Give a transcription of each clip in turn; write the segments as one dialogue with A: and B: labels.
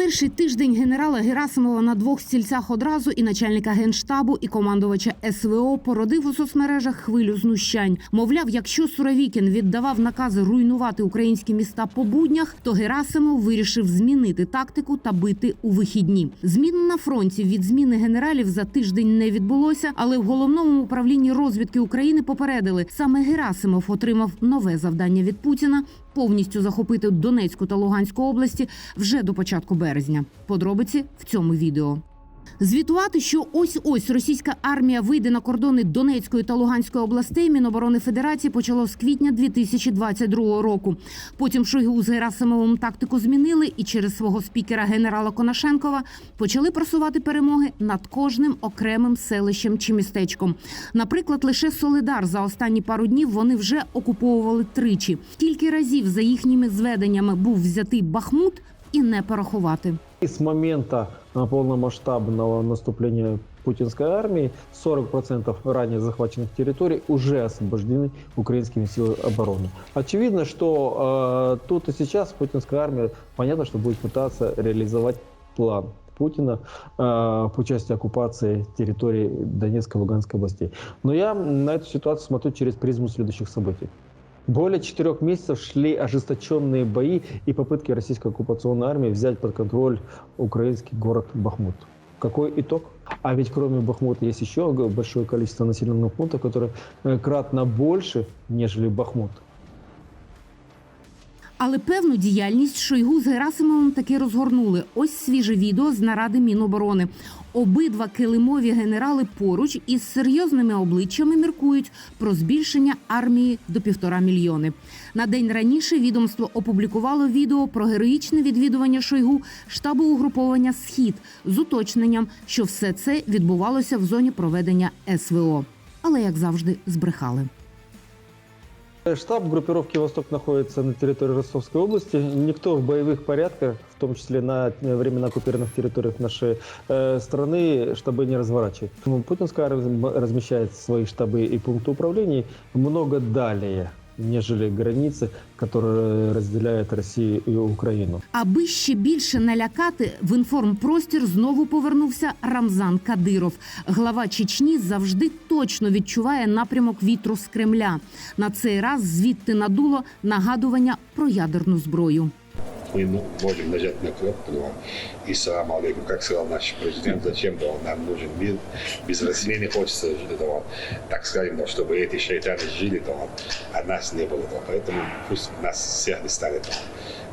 A: Перший тиждень генерала Герасимова на двох стільцях одразу і начальника генштабу, і командувача СВО породив у соцмережах хвилю знущань. Мовляв, якщо Суровікін віддавав накази руйнувати українські міста по буднях, то Герасимов вирішив змінити тактику та бити у вихідні. Змін на фронті від зміни генералів за тиждень не відбулося, але в головному управлінні розвідки України попередили саме Герасимов отримав нове завдання від Путіна повністю захопити Донецьку та Луганську області вже до початку березня. Подробиці в цьому відео. Звітувати, що ось ось російська армія вийде на кордони Донецької та Луганської областей, Міноборони Федерації почало з квітня 2022 року. Потім Шойгу з Герасимовим тактику змінили і через свого спікера генерала Конашенкова почали просувати перемоги над кожним окремим селищем чи містечком. Наприклад, лише Солидар за останні пару днів вони вже окуповували тричі. Скільки разів за їхніми зведеннями був взятий Бахмут і не порахувати.
B: И с момента а, полномасштабного наступления путинской армии 40% ранее захваченных территорий уже освобождены украинскими силами обороны. Очевидно, что э, тут и сейчас путинская армия, понятно, что будет пытаться реализовать план Путина э, по части оккупации территории Донецкой и Луганской областей. Но я на эту ситуацию смотрю через призму следующих событий. Более четырех месяцев шли ожесточенные бои и попытки российской оккупационной армии взять под контроль украинский город Бахмут. Какой итог? А ведь кроме Бахмута есть еще большое количество населенных пунктов, которые э, кратно больше, нежели Бахмут.
A: Але певну діяльність Шойгу з Герасимовим таки розгорнули. Ось свіже відео з наради Міноборони. Обидва килимові генерали поруч із серйозними обличчями міркують про збільшення армії до півтора мільйони. На день раніше відомство опублікувало відео про героїчне відвідування Шойгу штабу угруповання Схід з уточненням, що все це відбувалося в зоні проведення СВО. Але як завжди, збрехали.
B: Штаб группировки «Восток» находится на территории Ростовской области. Никто в боевых порядках, в том числе на временно оккупированных территориях нашей э, страны, штабы не разворачивает. Ну, Путинская армия размещает свои штабы и пункты управления много далее, нежели границі, которые розділяє Росію і Україну.
A: Аби ще більше налякати, в інформпростір знову повернувся Рамзан Кадиров. Глава Чечні завжди точно відчуває напрямок вітру з Кремля. На цей раз звідти надуло нагадування про ядерну зброю
C: мы ну, можем нажать на кнопку ну, и салам алейкум, как сказал наш президент, зачем да, нам нужен мир, без России не хочется жить, да, вот, так скажем, да, чтобы эти шайтаны жили, да, вот, а нас не было, да, поэтому пусть нас всех не станет, да.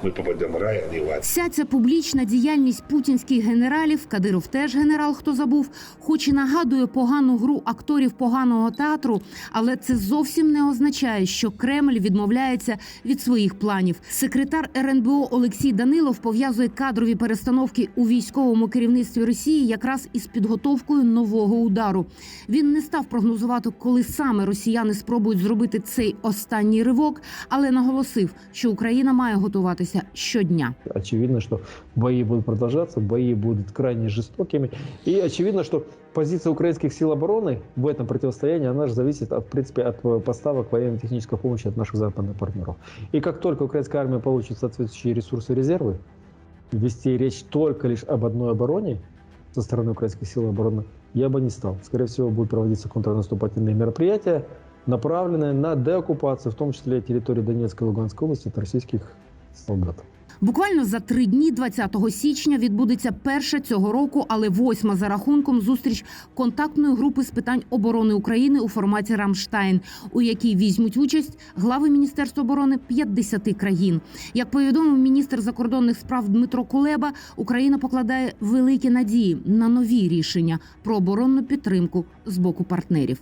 C: не в ад.
A: Вся ця публічна діяльність путінських генералів, Кадиров теж генерал, хто забув, хоч і нагадує погану гру акторів поганого театру, але це зовсім не означає, що Кремль відмовляється від своїх планів. Секретар РНБО Олексій Данилов пов'язує кадрові перестановки у військовому керівництві Росії якраз із підготовкою нового удару. Він не став прогнозувати, коли саме росіяни спробують зробити цей останній ривок, але наголосив, що Україна має готуватися щодня.
B: Очевидно, что бои будут продолжаться, бои будут крайне жестокими. И очевидно, что позиция украинских сил обороны в этом противостоянии, она же зависит, от, в принципе, от э, поставок военно-технической помощи от наших западных партнеров. И как только украинская армия получит соответствующие ресурсы и резервы, вести речь только лишь об одной обороне со стороны украинских сил обороны, я бы не стал. Скорее всего, будут проводиться контрнаступательные мероприятия, направленные на деоккупацию, в том числе территории Донецкой и Луганской области от российских солдат.
A: Буквально за три дні, 20 січня, відбудеться перша цього року, але восьма за рахунком зустріч контактної групи з питань оборони України у форматі Рамштайн, у якій візьмуть участь глави Міністерства оборони 50 країн. Як повідомив міністр закордонних справ Дмитро Кулеба, Україна покладає великі надії на нові рішення про оборонну підтримку з боку партнерів.